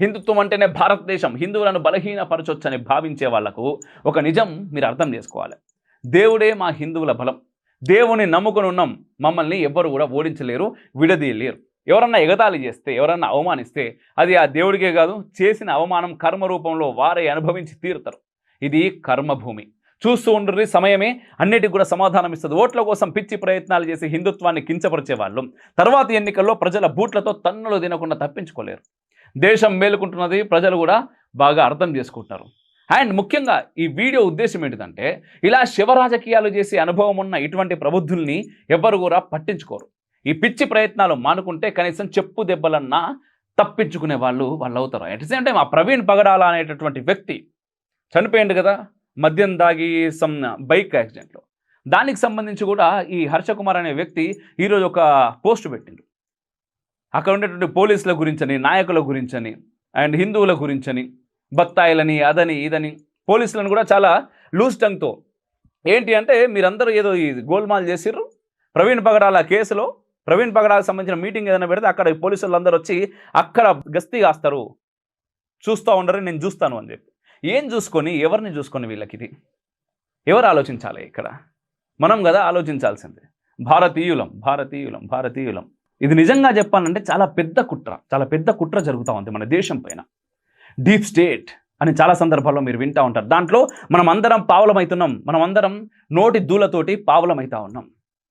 హిందుత్వం అంటేనే భారతదేశం. హిందువులను బలహీనపరచొచ్చని భావించే వాళ్ళకు ఒక నిజం మీరు అర్థం చేసుకోవాలి. దేవుడే మా హిందువుల బలం. దేవుని నమ్ముకుని ఉన్నాం మమ్మల్ని ఎవ్వరు కూడా ఓడించలేరు విడదీయలేరు. ఎవరన్నా ఎగతాళి చేస్తే ఎవరన్నా అవమానిస్తే అది ఆ దేవుడికే కాదు చేసిన అవమానం కర్మ రూపంలో వారే అనుభవించి తీరుతారు. ఇది కర్మభూమి. చూస్తూ ఉండ్రి సమయమే అన్నిటికి కూడా సమాధానం ఇస్తుంది. ఓట్ల కోసం పిచ్చి ప్రయత్నాలు చేసి హిందుత్వాన్ని కించపరిచే వాళ్ళు తర్వాత ఎన్నికల్లో ప్రజల బూట్లతో తన్నులు తినకుండా తప్పించుకోలేరు. దేశం మేలుకుంటున్నది ప్రజలు కూడా బాగా అర్థం చేసుకుంటున్నారు. అండ్ ముఖ్యంగా ఈ వీడియో ఉద్దేశం ఏంటిదంటే ఇలా శివ రాజకీయాలు చేసే అనుభవం ఉన్న ఇటువంటి ప్రబుద్ధుల్ని ఎవ్వరు కూడా పట్టించుకోరు. ఈ పిచ్చి ప్రయత్నాలు మానుకుంటే కనీసం చెప్పు దెబ్బలన్నా తప్పించుకునే వాళ్ళు వాళ్ళు అవుతారు అట్ సేమ్ టైం ఆ ప్రవీణ్ పగడాల అనేటటువంటి వ్యక్తి చనిపోయింది కదా మద్యం దాగి సమ్ బైక్ యాక్సిడెంట్లో. దానికి సంబంధించి కూడా ఈ హర్షకుమార్ అనే వ్యక్తి ఈరోజు ఒక పోస్ట్ పెట్టిండు. అక్కడ ఉండేటువంటి పోలీసుల గురించని నాయకుల గురించని అండ్ హిందువుల గురించని బత్తాయిలని అదని ఇదని పోలీసులను కూడా చాలా లూజ్ టంగ్తో ఏంటి అంటే మీరందరూ ఏదో ఈ గోల్మాల్ చేసిర్రు. ప్రవీణ్ పగడాల కేసులో ప్రవీణ్ పగడాలకు సంబంధించిన మీటింగ్ ఏదైనా పెడితే అక్కడ ఈ పోలీసులు అందరూ వచ్చి అక్కడ గస్తీ కాస్తారు. చూస్తూ ఉండరు నేను చూస్తాను అని చెప్పి. ఏం చూసుకొని ఎవరిని చూసుకొని వీళ్ళకి ఇది ఎవరు ఆలోచించాలి ఇక్కడ? మనం కదా ఆలోచించాల్సిందే. భారతీయులం భారతీయులం భారతీయులం. ఇది నిజంగా చెప్పాలంటే చాలా పెద్ద కుట్ర చాలా పెద్ద కుట్ర జరుగుతూ ఉంది మన దేశం పైన. డీప్ స్టేట్ అని చాలా సందర్భాల్లో మీరు వింటూ ఉంటారు. దాంట్లో మనం అందరం పావలమవుతున్నాం మనం అందరం నోటి దూలతోటి పావలమవుతా ఉన్నాం.